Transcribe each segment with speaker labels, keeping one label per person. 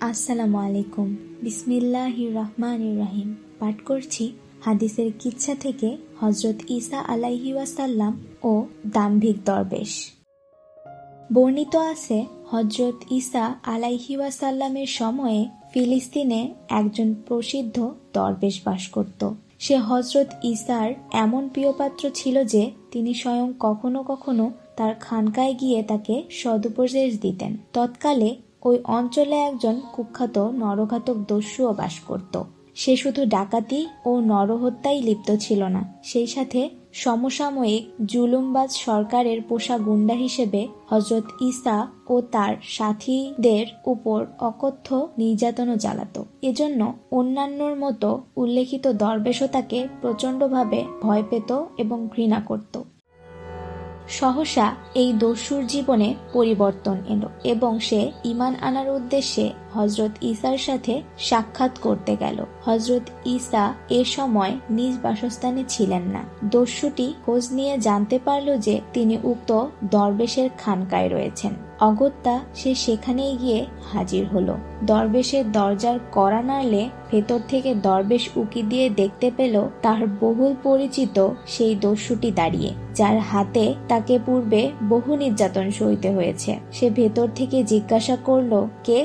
Speaker 1: আসসালামু আলাইকুম বিসমিল্লাহ রহমান রাহিম পাঠ করছি হাদিসের কিচ্ছা থেকে হজরত ইসা আলাইহি ওয়াসাল্লাম ও দাম্ভিক দরবেশ। বর্ণিত আছে হজরত ইসা আলাইহি ওয়াসাল্লামের সময়ে ফিলিস্তিনে একজন প্রসিদ্ধ দরবেশ বাস করত। সে হজরত ইসার এমন প্রিয়পাত্র ছিল যে, তিনি স্বয়ং কখনো কখনো তার খানকায় গিয়ে তাকে সদুপদেশ দিতেন। তৎকালে ওই অঞ্চলে একজন কুখ্যাত নরঘাতক দস্যুও বাস করত। সে শুধু ডাকাতি ও নরহত্যায় লিপ্ত ছিল না, সেই সাথে সমসাময়িক জুলুমবাজ সরকারের পোষা গুন্ডা হিসেবে হজরত ঈসা ও তার সাথীদের উপর অকথ্য নির্যাতনও চালাত। এজন্য অন্যান্যর মতো উল্লেখিত দরবেশও তাকে প্রচণ্ডভাবে ভয় পেত এবং ঘৃণা করত। সহসা এই দস্যুর জীবনে পরিবর্তন এলো এবং সে ইমান আনার উদ্দেশ্যে হজরত ঈসার সাথে সাক্ষাৎ করতে গেল। হজরত ঈসা এ সময় নিজ বাসস্থানে ছিলেন না। দস্যুটি খোঁজ নিয়ে জানতে পারল যে তিনি উক্ত দরবেশের খানকায় রয়েছেন। অগত্যা সে সেখানেই গিয়ে হাজির হলো। দরবেশের দরজার কড়া নাড়লে ভেতর থেকে দরবেশ উকি দিয়ে দেখতে পেল তার বহুল পরিচিত সেই দস্যুটি দাঁড়িয়ে, যার হাতে তাকে পূর্বে বহু নির্যাতন সইতে হয়েছে। সে ভেতর থেকে জিজ্ঞাসা করল, কে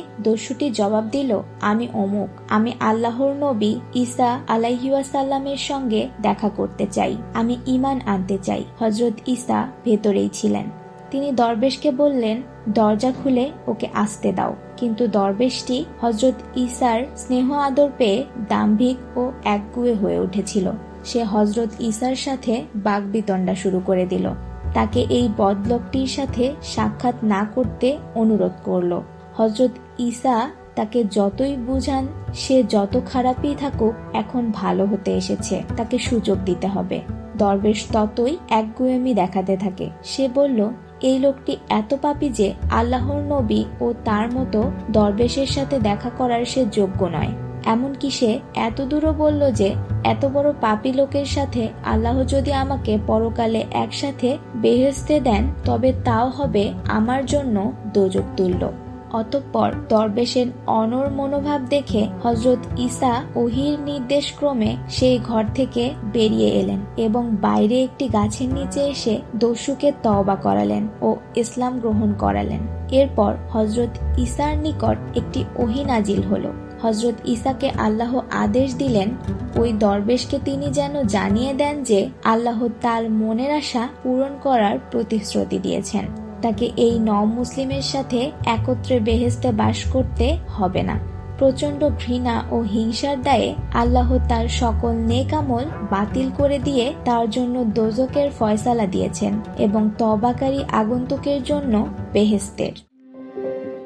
Speaker 1: দস্যুটি জবাব দিল, আমি অমুক। আমি আল্লাহর নবী ঈসা আলাইহিওয়াসাল্লামের সঙ্গে দেখা করতে চাই। আমি ইমান আনতে চাই। হজরত ঈসা ভেতরেই ছিলেন। তিনি দরবেশকে বললেন, দরজা খুলে ওকে আসতে দাও। কিন্তু দরবেশটি হজরত ঈসার স্নেহ আদর পেয়ে দাম্ভিক ও একগুয়ে হয়ে উঠেছিল। সে হজরত ঈসার সাথে বাগবিতণ্ডা শুরু করে দিল। তাকে এই বদলোকটির সাথে সাক্ষাৎ না করতে অনুরোধ করল। হজরত ঈসা তাকে যতই বুঝান, সে যত খারাপই থাকুক, এখন ভালো হতে এসেছে। তাকে সুযোগ দিতে হবে। দরবেশ ততই একগুয়েমি দেখাতে থাকে। সে বলল, এই লোকটি এত পাপী যে আল্লাহর নবী ও তার মতো দরবেশের সাথে দেখা করার সে যোগ্য নয়। এমনকি সে এত দূরও বলল যে, এত বড় পাপী লোকের সাথে আল্লাহ যদি আমাকে পরকালে একসাথে বেহেস্তে দেন, তবে তাও হবে আমার জন্য দোজক তুল্য। অতঃপর দরবেশের অনর মনোভাব দেখে হজরত ঈসা ওহির নির্দেশ ক্রমে সেই ঘর থেকে বেরিয়ে এলেন এবং বাইরে একটি গাছের নিচে এসে দস্যুকে তওবা করালেন ও ইসলাম গ্রহণ করালেন। এরপর হজরত ঈসার নিকট একটি ওহি নাজিল হলো। হজরত ঈসাকে আল্লাহ আদেশ দিলেন, ওই দরবেশকে তিনি যেন জানিয়ে দেন যে আল্লাহ তার মনের আশা পূরণ করার প্রতিশ্রুতি দিয়েছেন। তাকে এই ন মুসলিমের সাথে একত্রে বেহেস্তে বাস করতে হবে না। প্রচণ্ড ঘৃণা ও হিংসার দায়ে আল্লাহ তার সকল নেকামল বাতিল করে দিয়ে তার জন্য দোজকের ফয়সালা দিয়েছেন এবং তবাকারী আগন্তুকের জন্য বেহেস্তের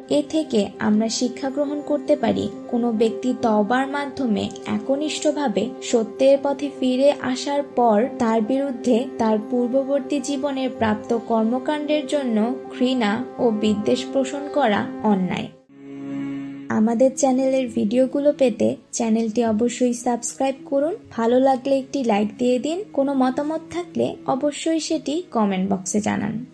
Speaker 1: এ থেকে আমরা শিক্ষা গ্রহণ করতে পারি। কোনো ব্যক্তি তবার মাধ্যমে একনিষ্ঠভাবে সত্যের পথে ফিরে আসার পর তার বিরুদ্ধে তার পূর্ববর্তী জীবনের প্রাপ্ত কর্মকাণ্ডের জন্য ঘৃণা ও বিদ্বেষ পোষণ করা অন্যায়। আমাদের চ্যানেলের ভিডিওগুলো পেতে চ্যানেলটি অবশ্যই সাবস্ক্রাইব করুন। ভালো লাগলে একটি লাইক দিয়ে দিন। কোনো মতামত থাকলে অবশ্যই সেটি কমেন্ট বক্সে জানান।